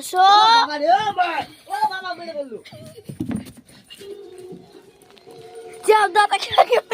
હસો જાવ દાદા ક્યાં